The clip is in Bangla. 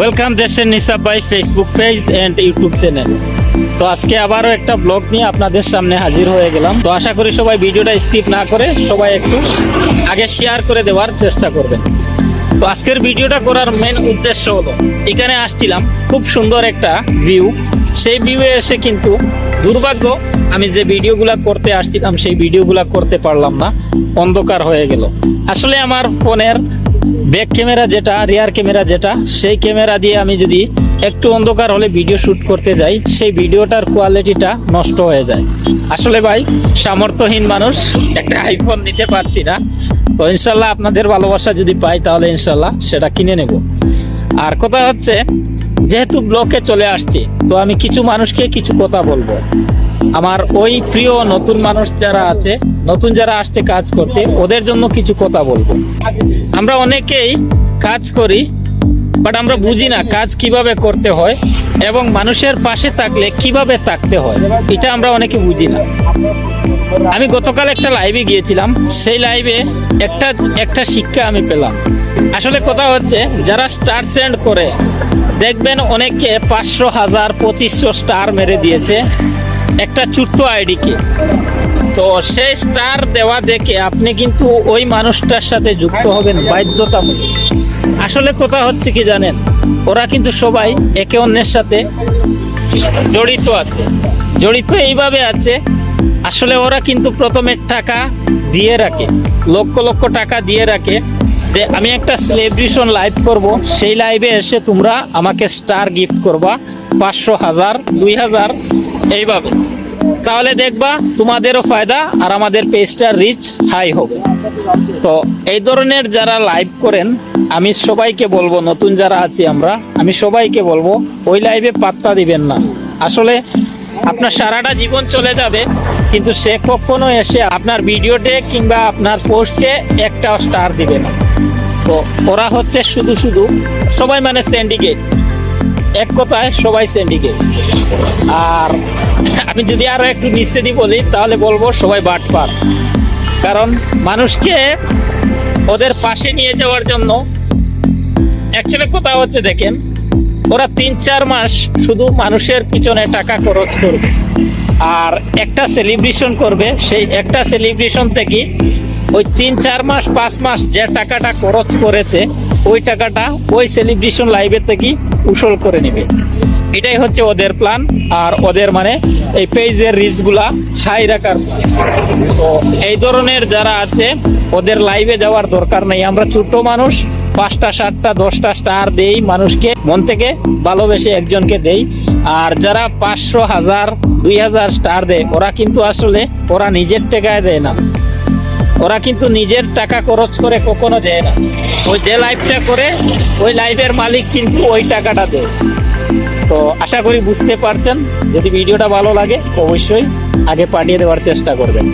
ওয়েলকাম দেশের নিসাব ভাই Facebook page and YouTube channel তো আজকে আবারও একটা ব্লগ নিয়ে আপনাদের সামনে হাজির হয়ে গেলাম। তো আশা করি সবাই ভিডিওটা স্কিপ না করে সবাই একটু আগে শেয়ার করে দেওয়ার চেষ্টা করবেন। তো আজকের ভিডিওটা করার মেন উদ্দেশ্য হলো, এখানে আসছিলাম, খুব সুন্দর একটা ভিউ সেই ভিউয়ে এসে কিন্তু দুর্ভাগ্য, আমি যে ভিডিওগুলো করতে আসছিলাম, সেই ভিডিওগুলো করতে পারলাম না। অন্ধকার হয়ে গেল। আসলে আমার ফোনের ব্যাক ক্যামেরা যেটা রিয়ার ক্যামেরা যেটা, সেই ক্যামেরা দিয়ে আমি যদি একটু অন্ধকার হলে ভিডিও শ্যুট করতে যাই, সেই ভিডিওটার কোয়ালিটিটা নষ্ট হয়ে যায়। আসলে ভাই, সামর্থ্যহীন মানুষ, একটা আইফোন নিতে পারছি না। তো ইনশাল্লাহ আপনাদের ভালোবাসা যদি পাই, তাহলে ইনশাল্লাহ সেটা কিনে নেব। আর কথা হচ্ছে, যেহেতু ব্লকে চলে আসছি, তো আমি কিছু মানুষকে কিছু কথা বলব। আমার ওই প্রিয় নতুন মানুষ যারা আছে, নতুন যারা আসছে কাজ করতে, ওদের জন্য কিছু কথা বলব। আমরা অনেকেই কাজ করি, বাট আমরা বুঝি না কাজ কীভাবে করতে হয় এবং মানুষের পাশে থাকলে কীভাবে থাকতে হয়। এটা আমরা অনেকে বুঝি না। আমি গতকাল একটা লাইভে গিয়েছিলাম, সেই লাইভে একটা একটা শিক্ষা আমি পেলাম। আসলে কথা হচ্ছে, যারা স্টার সেন্ড করে, দেখবেন অনেকে পাঁচশো হাজার, পঁচিশশো স্টার মেরে দিয়েছে। একটা ছোট্ট আইডিকে তো সেই স্টার দেওয়া দেখে আপনি কিন্তু ওই মানুষটার সাথে যুক্ত হবেন বাধ্যতামূলক। আসলে কথা হচ্ছে কি জানেন? ওরা কিন্তু সবাই একে অন্যের সাথে জড়িত আছে। জড়িত এইভাবে আছে, আসলে ওরা কিন্তু প্রথমে টাকা দিয়ে রাখে, লক্ষ লক্ষ টাকা দিয়ে রাখে যে আমি একটা সেলিব্রেশন লাইভ করব, সেই লাইভে এসে তোমরা আমাকে স্টার গিফট করবা। পাঁচশো হাজার, দুই হাজার, এইভাবে। তাহলে দেখবা তোমাদেরও ফায়দা আর আমাদের পেজটার রিচ হাই হবে। তো এই ধরনের যারা লাইভ করেন, আমি সবাইকে বলব, নতুন যারা আছি আমরা, আমি সবাইকে বলব, ওই লাইভে পাত্তা দিবেন না। আসলে আপনার সারাটা জীবন চলে যাবে, কিন্তু সে কখনো এসে আপনার ভিডিওতে কিংবা আপনার পোস্টে একটা স্টার দিবে না। তো ওরা হচ্ছে শুধু শুধু সবাই মানে স্যান্ডিকেট এক কথায় সবাই স্যান্ডিকেট আর আমি যদি আরও একটু দিয়ে বলি, তাহলে বলব সবাই বাটপার কারণ মানুষকে ওদের পাশে নিয়ে যাওয়ার জন্য অ্যাকচুয়ালি কথা হচ্ছে, দেখেন, ওরা তিন চার মাস শুধু মানুষের পিছনে টাকা খরচ করবে। আর একটা সেলিব্রেশন করবে, সেই একটা সেলিব্রেশন থেকে ওই তিন চার মাস, পাঁচ মাস যে টাকাটা খরচ করেছে ওই টাকাটা ওই সেলিব্রেশন লাইভের থেকে উসল করে নেবে। এটাই হচ্ছে ওদের প্ল্যান আর ওদের মানে এই পেজের রিচগুলা হাই রাখার তো এই ধরনের যারা আছে, ওদের লাইভে যাওয়ার দরকার নেই। আমরা ছোট মানুষ, পাঁচটা, সাতটা, দশটা স্টার দেই মানুষকে, মন থেকে ভালোবেসে একজনকে দেই। আর যারা পাঁচশো, হাজার, দুই হাজার স্টার দেয়, ওরা কিন্তু আসলে, ওরা নিজের টাকায় দেয় না। ওরা কিন্তু নিজের টাকা খরচ করে কখনো দেয় না। ওই যে লাইভটা করে, ওই লাইভের মালিক কিন্তু ওই টাকাটা দেয়। তো আশা করি বুঝতে পারছেন। যদি ভিডিওটা ভালো লাগে, অবশ্যই আগে পাঠিয়ে দেওয়ার চেষ্টা করবেন।